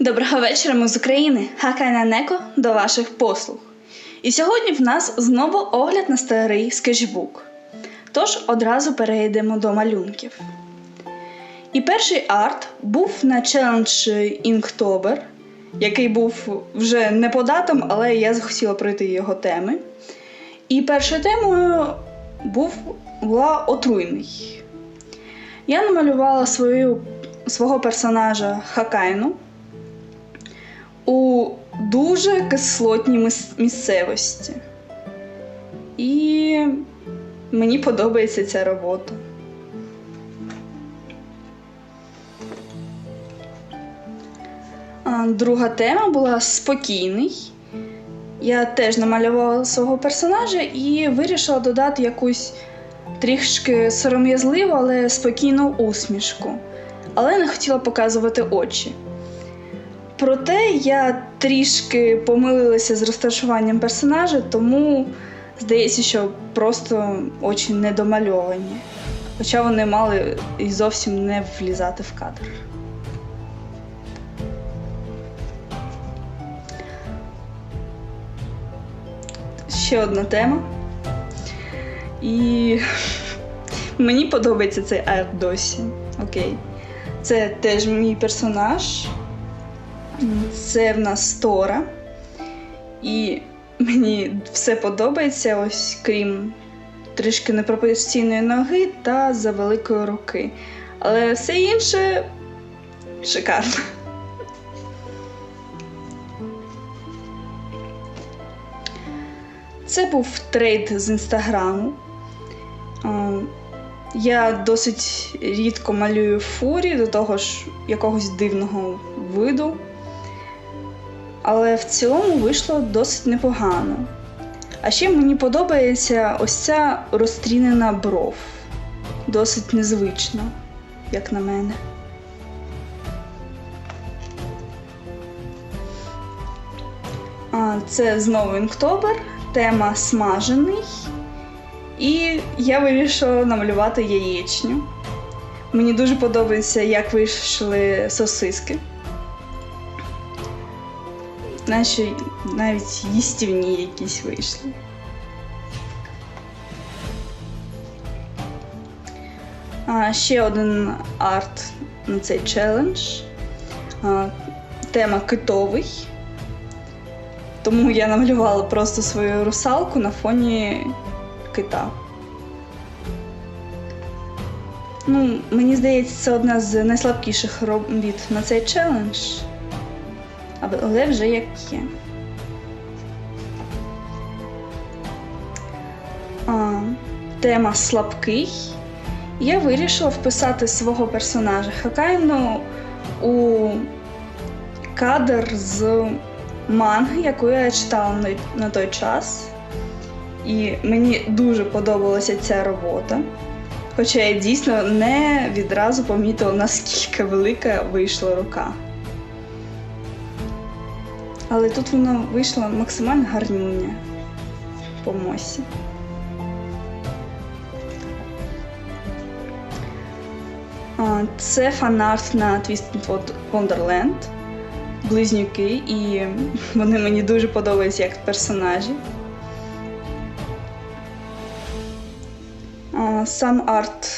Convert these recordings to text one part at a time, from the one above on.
Доброго вечора, ми з України. Хакайна Неко до ваших послуг. І сьогодні в нас знову огляд на старий скетчбук. Тож одразу перейдемо до малюнків. І перший арт був на челендж Inktober, який був вже не по датам, але я захотіла пройти його теми. І першою темою був була отруйний. Я намалювала свою, свого персонажа Хакайну у дуже кислотній місцевості. І мені подобається ця робота. Друга тема була спокійний. Я теж намалювала свого персонажа і вирішила додати якусь трішки сором'язливу, але спокійну усмішку. Але не хотіла показувати очі. Проте я трішки помилилася з розташуванням персонажа, тому здається, що просто очі недомальовані. Хоча вони мали і зовсім не влізати в кадр. Ще одна тема. І мені подобається цей арт досі. Окей. Це теж мій персонаж. Це в нас Тора. І мені все подобається, ось крім трішки непропорційної ноги та завеликої руки. Але все інше шикарно. Це був трейд з інстаграму. Е, Я досить рідко малюю фурі, до того ж якогось дивного виду. Але в цілому вийшло досить непогано. А ще мені подобається ось ця розтрінена бров. Досить незвично, як на мене. А, Це знову інктобер, тема смажений. І я вирішила намалювати яєчню. Мені дуже подобається, як вийшли сосиски. Наші навіть їстівні якісь вийшли. А, ще один арт на цей челендж. А, тема китовий. Тому я намалювала просто свою русалку на фоні кита. Ну, мені здається, це одна з найслабкіших робіт на цей челендж. Але- вже як є. А, тема слабкий. Я вирішила вписати свого персонажа Хакайну у кадр з манги, яку я читала на той час. І мені дуже подобалася ця робота. Хоча я дійсно не відразу помітила, наскільки велика вийшла рука. Але тут вона вийшла максимально гарнюня по мосі. Це фанарт на Twisted Wonderland. Близнюки, і вони мені дуже подобаються як персонажі. Сам арт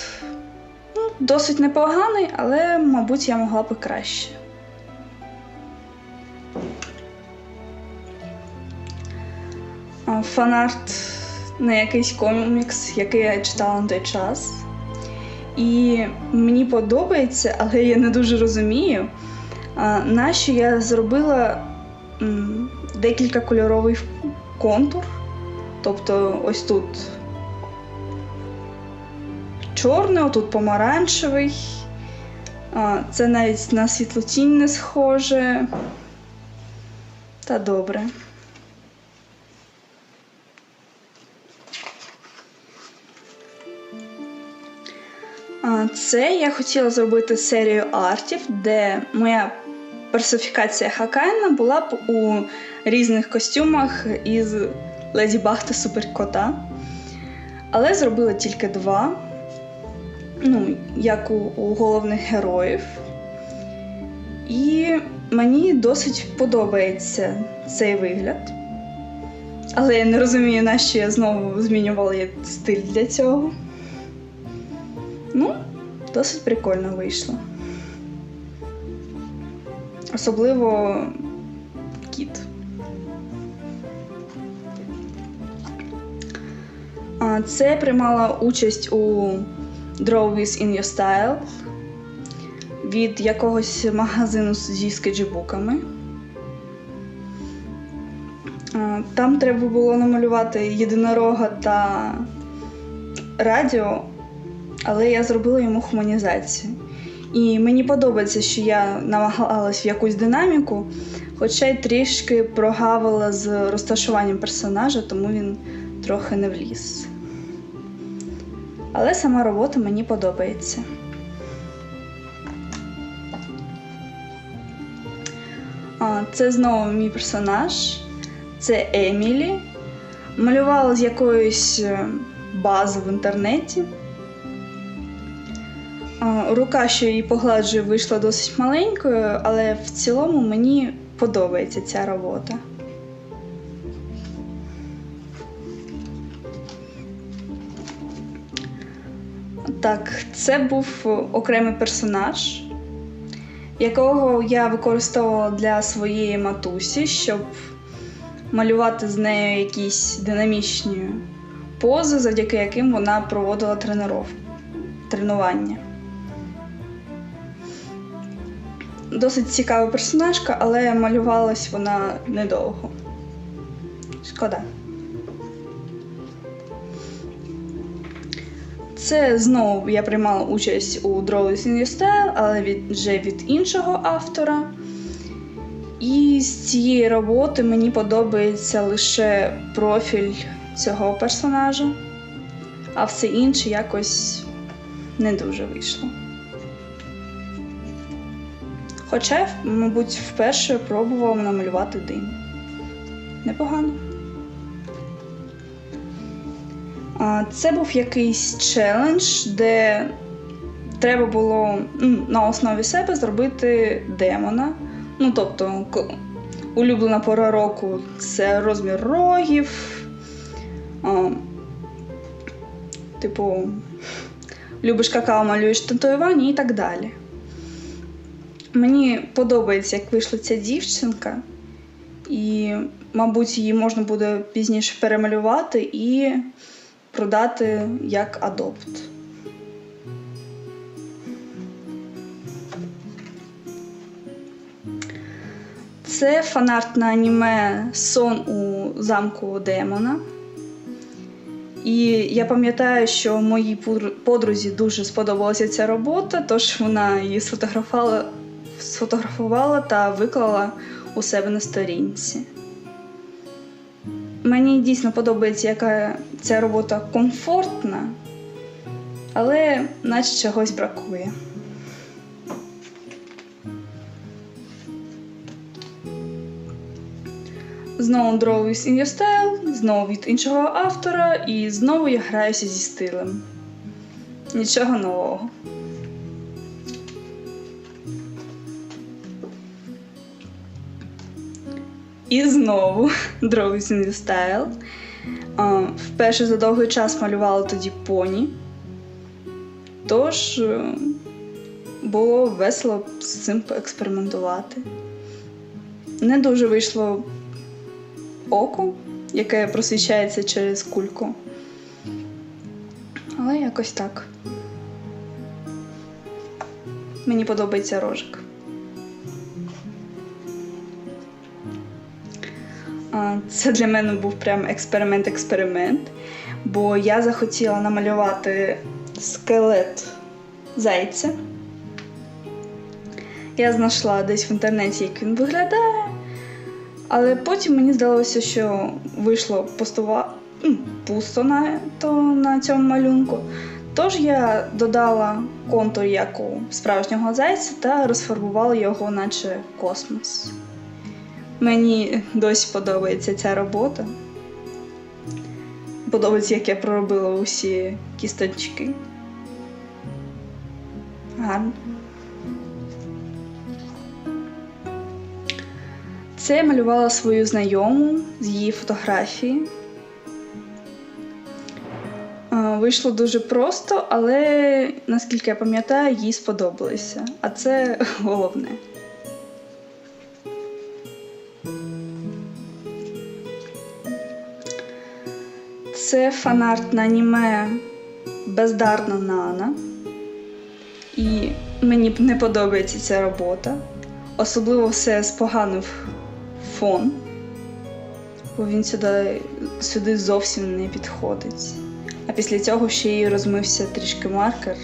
ну, досить непоганий, але, мабуть, я могла би краще. Фанарт на якийсь комікс, який я читала на той час. І мені подобається, але я не дуже розумію, нащо я зробила декілька кольоровий контур. Тобто ось тут чорний, отут помаранчевий. Це навіть на світлотінь не схоже. Та добре. Це я хотіла зробити серію артів, де моя персофікація Хакайна була б у різних костюмах із Леді Баг та Суперкота. Але зробила тільки два. Ну, як у, у головних героїв. І Мені досить подобається цей вигляд. Але я не розумію, нащо я знову змінювала стиль для цього. Ну, досить прикольно вийшло. Особливо кіт. Це приймала участь у Draw With In Your Style від якогось магазину зі скетчбуками. Там треба було намалювати єдинорога та радіо, але я зробила йому хуманізацію. І мені подобається, що я намагалась в якусь динаміку, хоча й трішки прогавила з розташуванням персонажа, тому він трохи не вліз. Але сама робота мені подобається. Це знову мій персонаж. Це Емілі. Малювала з якоїсь е, бази в інтернеті. Рука, що її погладжує, вийшла досить маленькою, але в цілому мені подобається ця робота. Так, це був окремий персонаж, якого я використовувала для своєї матусі, щоб малювати з нею якісь динамічні пози, завдяки яким вона проводила тренування. Досить цікава персонажка, але малювалась вона недовго. Шкода. Це знову я приймала участь у Draw in Your Style, але від, вже від іншого автора. І з цієї роботи мені подобається лише профіль цього персонажа, а все інше якось не дуже вийшло. Хоча, мабуть, вперше пробував намалювати дим. Непогано. Це був якийсь челендж, де треба було на основі себе зробити демона. Ну, тобто, улюблена пора року це розмір рогів. Типу, любиш какао, малюєш татуювання і так далі. Мені подобається, як вийшла ця дівчинка, і, мабуть, її можна буде пізніше перемалювати і продати як адопт. Це фанарт на аніме Сон у замку Демона. І я пам'ятаю, що моїй подрузі дуже сподобалася ця робота, тож вона її сфотографувала, сфотографувала та виклала у себе на сторінці. Мені дійсно подобається, яка ця робота комфортна, але наче чогось бракує. Знову Draw with in style, знову від іншого автора, і знову я граюся зі стилем. Нічого нового. І знову Draw in your style. Вперше за довгий час малювала тоді поні. Тож е, було весело з цим поекспериментувати. Не дуже вийшло око, яке просвічається через кульку. Але якось так. Мені подобається рожик. Це для мене був прям експеримент-експеримент, бо я захотіла намалювати скелет зайця. Я знайшла десь в інтернеті, як він виглядає. Але потім мені здалося, що вийшло пустова... м, пусто на, то, на цьому малюнку. Тож я додала контур як у справжнього зайця та розфарбувала його, наче космос. Мені досі подобається ця робота. Подобається, як я проробила усі кісточки. Гарно. Це я малювала свою знайому з її фотографії. Вийшло дуже просто, але наскільки я пам'ятаю, їй сподобалося. А це головне. Це фанарт на аніме Бездарна Нана. І мені не подобається ця робота. Особливо все з поганим фон, бо він сюди, сюди зовсім не підходить. А після цього ще й розмився трішки маркер.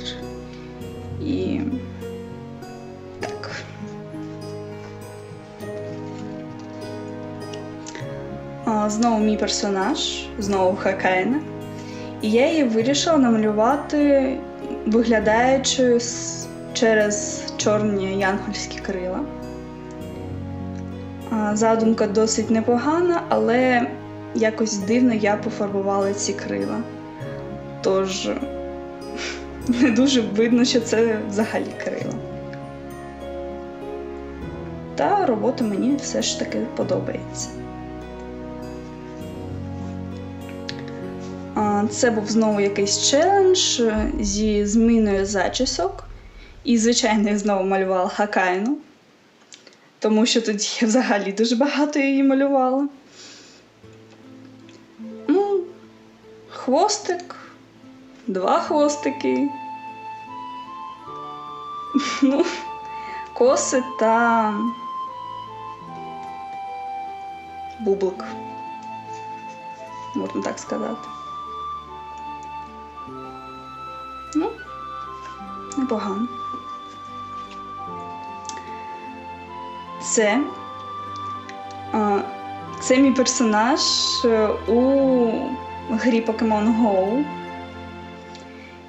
Знову мій персонаж, знову Хакайна. І я її вирішила намалювати, виглядаючи через чорні янгольські крила. Задумка досить непогана, але якось дивно я пофарбувала ці крила. Тож не дуже видно, що це взагалі крила. Та робота мені все ж таки подобається. Це був знову якийсь челендж е, зі зміною зачісок. І, звичайно, я знову малювала Хакайну, тому що тоді я взагалі дуже багато її малювала. Ну, хвостик, два хвостики. Ну, коси та бублик. Можна так сказати. Непогано. Це, це мій персонаж е, у грі Pokemon Go.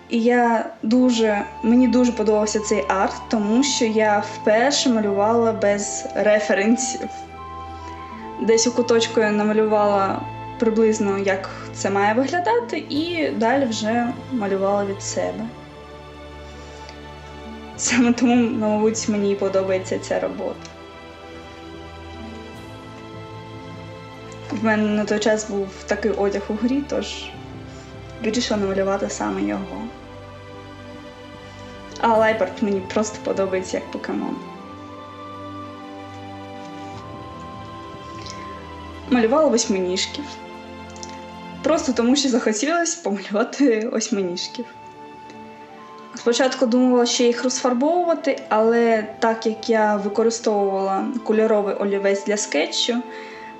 І я дуже, мені дуже подобався цей арт, тому що я вперше малювала без референсів. Десь у куточку я намалювала приблизно, як це має виглядати, і далі вже малювала від себе. Саме тому, мабуть, мені подобається ця робота. В мене на той час був такий одяг у грі, тож вирішила намалювати саме його. А Лайпард мені просто подобається як покемон. Малювала восьминіжків. Просто тому, що захотілося помалювати восьминіжків. Спочатку думала ще їх розфарбовувати, але так як я використовувала кольоровий олівець для скетчу,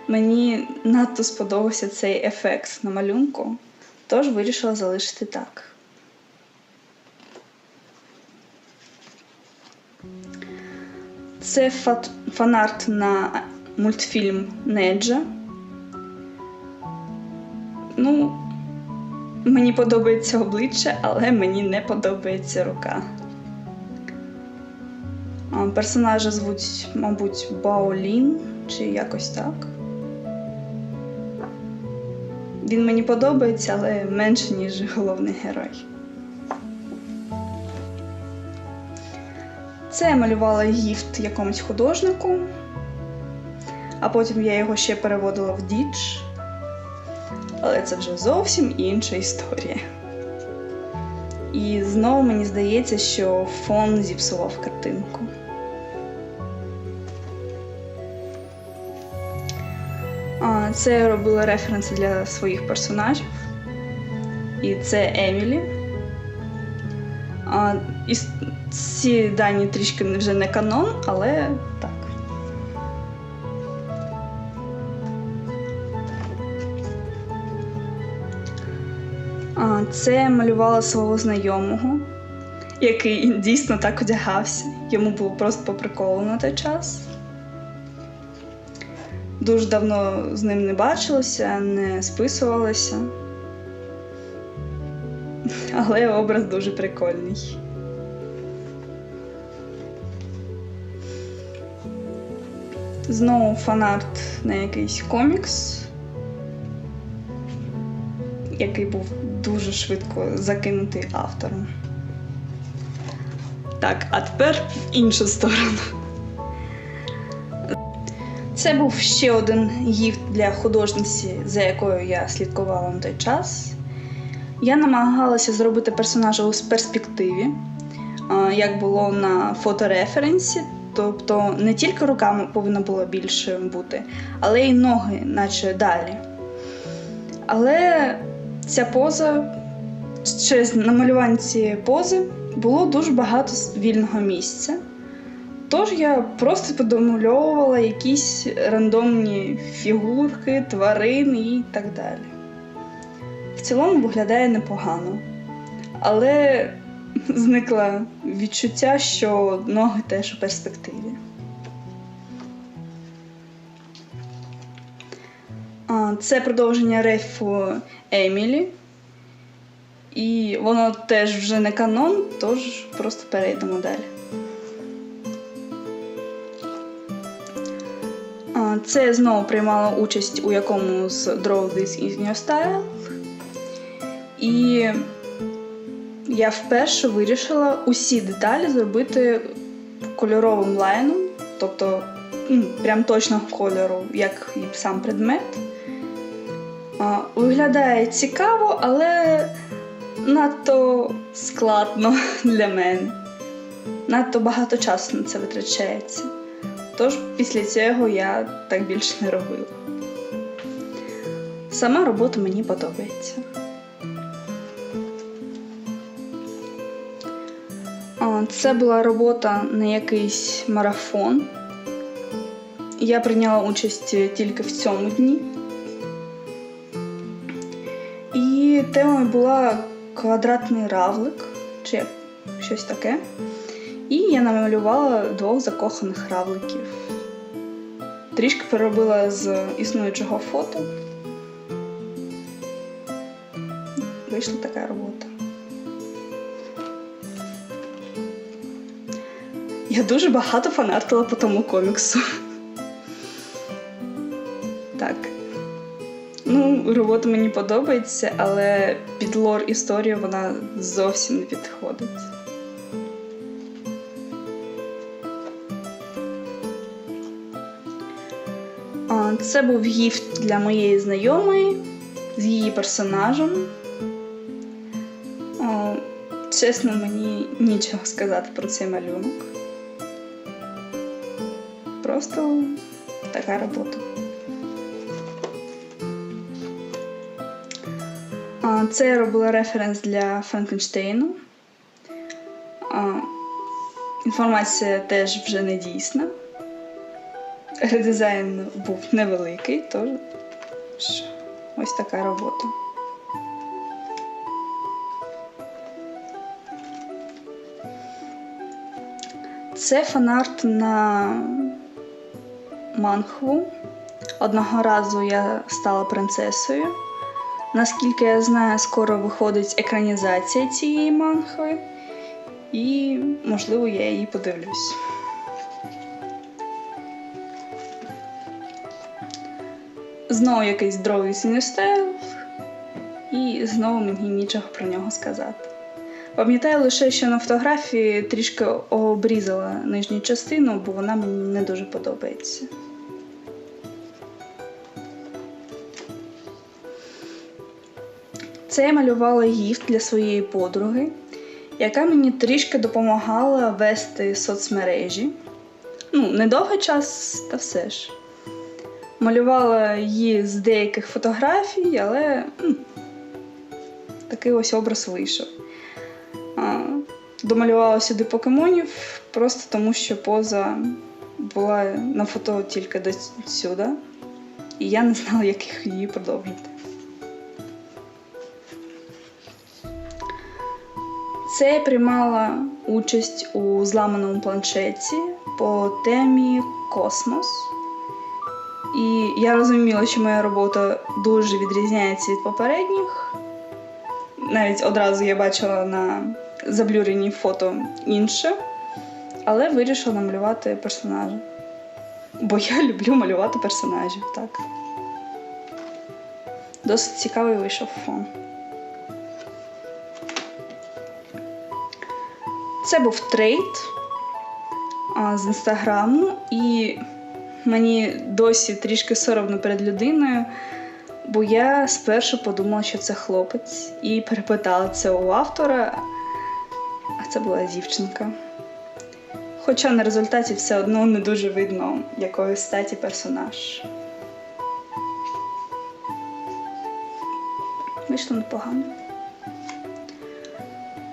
мені надто сподобався цей ефект на малюнку, тож вирішила залишити так. Це фанарт на мультфільм Неджа. Ну, мені подобається обличчя, але мені не подобається рука. Персонажа звуть, мабуть, Баолін чи якось так. Він мені подобається, але менше, ніж головний герой. Це я малювала гіфт якомусь художнику, а потім я його ще переводила в діч. Але це вже зовсім інша історія. І знову мені здається, що фон зіпсував картинку. Це я робила референси для своїх персонажів. І це Емілі. І ці дані трішки вже не канон, але так. Це малювала свого знайомого, який дійсно так одягався. Йому було просто по приколу на той час. Дуже давно з ним не бачилася, не списувалася. Але образ дуже прикольний. Знову фанарт на якийсь комікс, який був дуже швидко закинутий автором. Так, а тепер в іншу сторону. Це був ще один гіфт для художниці, за якою я слідкувала на той час. Я намагалася зробити персонажа у перспективі, як було на фотореференсі. Тобто не тільки руками повинно було більше бути, але й ноги, наче далі. Але ця поза, через намалювання цієї пози було дуже багато вільного місця. Тож я просто подомальовувала якісь рандомні фігурки, тварини і так далі. В цілому виглядає непогано. Але зникло відчуття, що ноги теж у перспективі. Це продовження рейфу Емілі. І воно теж вже не канон, тож просто перейдемо далі. Це знову приймала участь у якому з Draw This is New Style. І я вперше вирішила усі деталі зробити кольоровим лайном, тобто ну, прям точного кольору, як і сам предмет. Виглядає цікаво, але надто складно для мене. Надто багато часу на це витрачається. Тож після цього я так більше не робила. Сама робота мені подобається. Це була робота на якийсь марафон. Я прийняла участь тільки в цьому дні. І темою була квадратний равлик, чи щось таке. І я намалювала двох закоханих равликів. Трішки переробила з існуючого фото. Вийшла така робота. Я дуже багато фанартила по тому коміксу. Робота мені подобається, але під лор історію вона зовсім не підходить. Це був гіфт для моєї знайомої з її персонажем. Чесно, мені нічого сказати про цей малюнок. Просто така робота. Це я робила референс для Франкенштейну. Інформація теж вже не дійсна. Редизайн був невеликий, тож ось така робота. Це фанарт на манхву. Одного разу я стала принцесою. Наскільки я знаю, скоро виходить екранізація цієї манхви, і, можливо, я її подивлюсь. Знову якийсь другий сіністел, і знову мені нічого про нього сказати. Пам'ятаю лише, що на фотографії трішки обрізала нижню частину, бо вона мені не дуже подобається. Це я малювала гіфт для своєї подруги, яка мені трішки допомагала вести соцмережі. Ну, недовгий час, та все ж. Малювала її з деяких фотографій, але м, такий ось образ вийшов. Домалювала сюди покемонів, просто тому що поза була на фото тільки до сюди, і я не знала, як їх її продовжити. Це я приймала участь у зламаному планшеті по темі Космос. І я розуміла, що моя робота дуже відрізняється від попередніх. Навіть одразу я бачила на заблюрені фото інше, але вирішила намалювати персонажа. Бо я люблю малювати персонажів, так. Досить цікавий вийшов фон. Це був трейд з інстаграму, і мені досі трішки соромно перед людиною, бо я спершу подумала, що це хлопець, і перепитала це у автора, а це була дівчинка. Хоча на результаті все одно не дуже видно, якої статі персонаж. Вийшло непогано.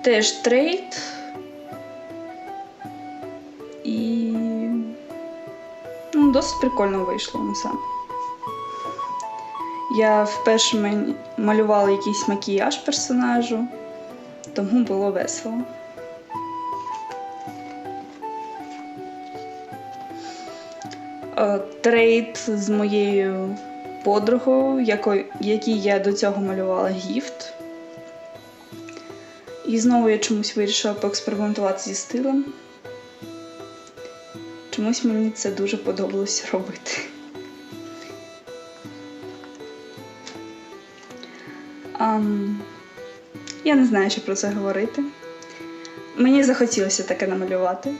Теж трейд. Ну, досить прикольно вийшло на сам. Я вперше малювала якийсь макіяж персонажу, тому було весело. Е, Трейд з моєю подругою, якій я до цього малювала гіфт. І знову я чомусь вирішила поекспериментувати зі стилем. Чомусь мені це дуже подобалося робити. Ам, я не знаю, що про це говорити. Мені захотілося таке намалювати.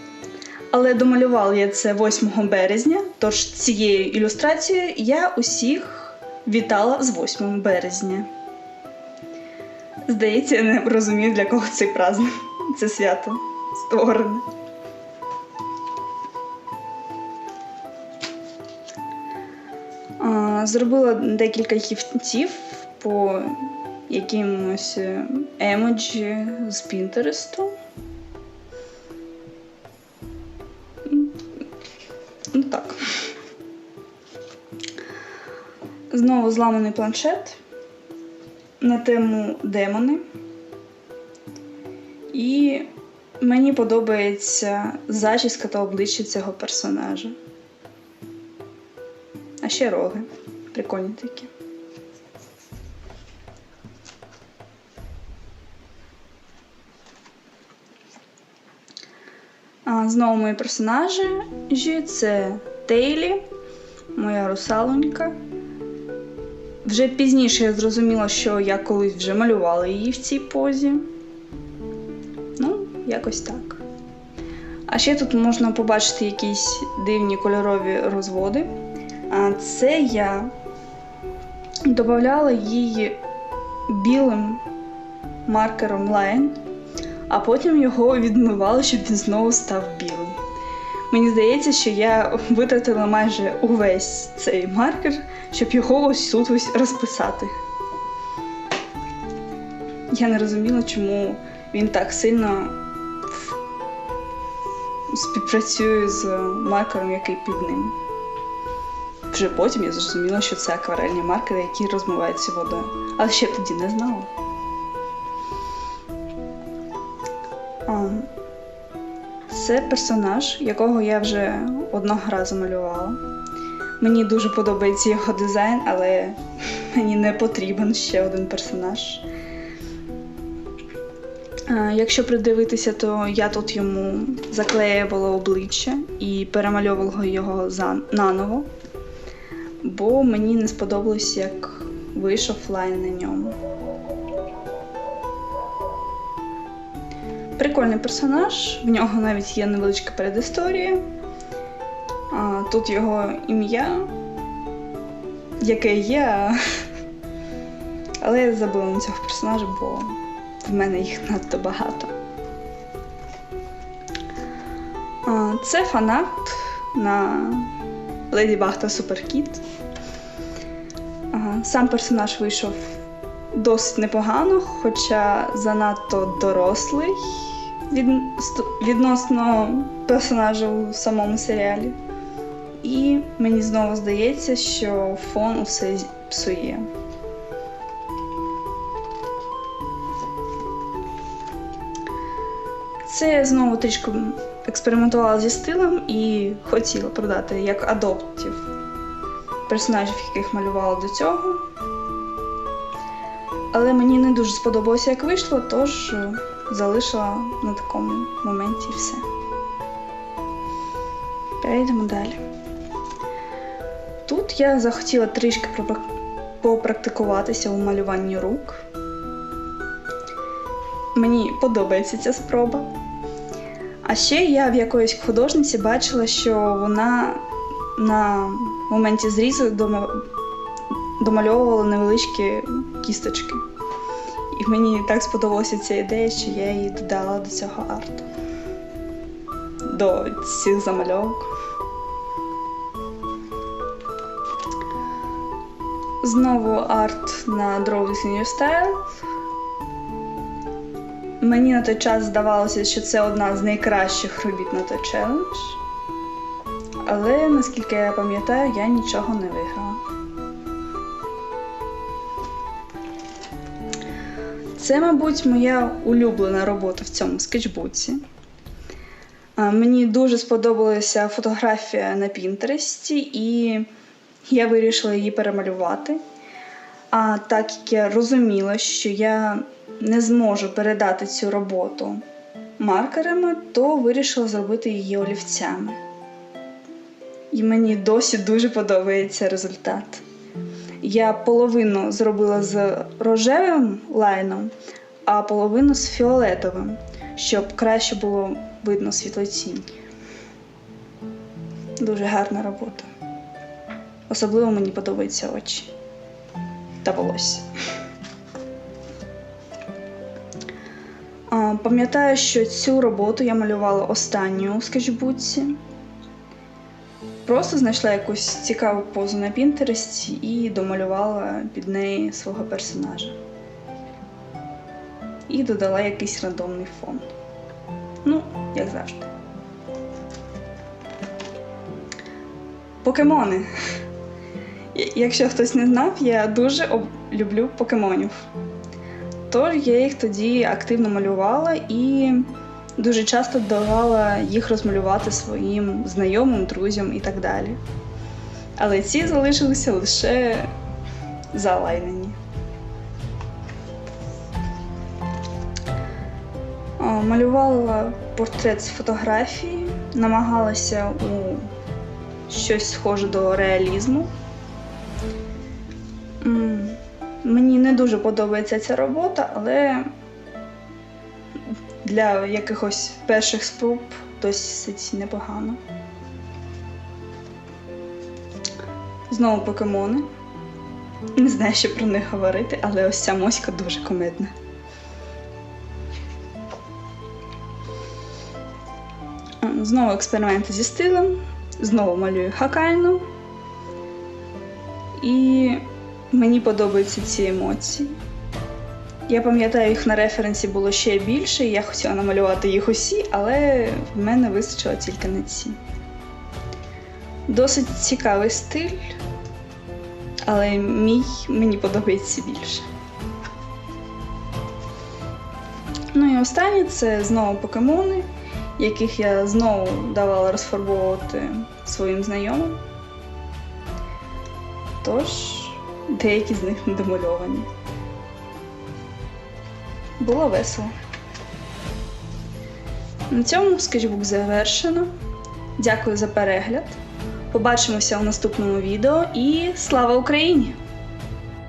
Але домалювала я це 8 березня, тож цією ілюстрацією я усіх вітала з 8 березня. Здається, я не розумію, для кого цей праздник, це свято створене. Зробила декілька гіфтів по якимось е, емоджі з Пінтересту. Ну так. Знову зламаний планшет на тему демони. І мені подобається зачіска та обличчя цього персонажа. Ще роги. Прикольні такі. А, знову мої персонажі це Тейлі, моя русалонька. Вже пізніше я зрозуміла, що я колись вже малювала її в цій позі. Ну, якось так. А ще тут можна побачити якісь дивні кольорові розводи. Це я додавала її білим маркером Line, а потім його відмивала, щоб він знову став білим. Мені здається, що я витратила майже увесь цей маркер, щоб його ось тут ось розписати. Я не розуміла, чому він так сильно співпрацює з маркером, який під ним. Вже потім я зрозуміла, що це акварельні маркери, які розмиваються водою. Але ще тоді не знала. Це персонаж, якого я вже одного разу малювала. Мені дуже подобається його дизайн, але мені не потрібен ще один персонаж. Якщо придивитися, то я тут йому заклеювала обличчя і перемальовувала його наново, бо мені не сподобалось, як вийшов лайн на ньому. Прикольний персонаж, в нього навіть є невеличка передісторія. Тут його ім'я, яке є, але я забула на цього персонажа, бо в мене їх надто багато. Це фанат на Леді Баг та Суперкіт. Сам персонаж вийшов досить непогано, хоча занадто дорослий від, відносно персонажа у самому серіалі. І мені знову здається, що фон усе псує. Це знову трішки експериментувала зі стилем і хотіла продати як адоптів персонажів, яких малювала до цього. Але мені не дуже сподобалося, як вийшло, тож е, залишила на такому моменті все. Перейдемо далі. Тут я захотіла трішки попрактикуватися у малюванні рук. Мені подобається ця спроба. А ще я в якоїсь художниці бачила, що вона на моменті зрізу домальовувала невеличкі кісточки. І мені так сподобалася ця ідея, що я її додала до цього арту. До цих замальовок. Знову арт на Draw with New Style. Мені на той час здавалося, що це одна з найкращих робіт на той челендж. Але наскільки я пам'ятаю, я нічого не виграла. Це, мабуть, моя улюблена робота в цьому скетчбуці. Мені дуже сподобалася фотографія на Пінтересті, і я вирішила її перемалювати. А так як я розуміла, що я не зможу передати цю роботу маркерами, то вирішила зробити її олівцями. І мені досі дуже подобається результат. Я половину зробила з рожевим лайном, а половину з фіолетовим, щоб краще було видно світлотінь. Дуже гарна робота. Особливо мені подобаються очі та волосся. Пам'ятаю, що цю роботу я малювала останню у скетчбуці. Просто знайшла якусь цікаву позу на Пінтересті і домалювала під неї свого персонажа. І додала якийсь рандомний фон. Ну, як завжди. Покемони. Якщо хтось не знав, я дуже люблю покемонів. Тож я їх тоді активно малювала і дуже часто давала їх розмалювати своїм знайомим, друзям і так далі. Але ці залишилися лише залайнені. Малювала портрет з фотографії, намагалася у щось схоже до реалізму. Мені не дуже подобається ця робота, але для якихось перших спроб досить непогано. Знову покемони. Не знаю, що про них говорити, але ось ця моська дуже комедна. Знову експерименти зі стилем, знову малюю хакально. І мені подобаються ці емоції. Я пам'ятаю, їх на референсі було ще більше, і я хотіла намалювати їх усі, але в мене вистачило тільки на ці. Досить цікавий стиль, але мій мені подобається більше. Ну і останнє це знову покемони, яких я знову давала розфарбовувати своїм знайомим. Тож, деякі з них недомальовані. Було весело. На цьому скетчбук завершено. Дякую за перегляд. Побачимося у наступному відео і слава Україні!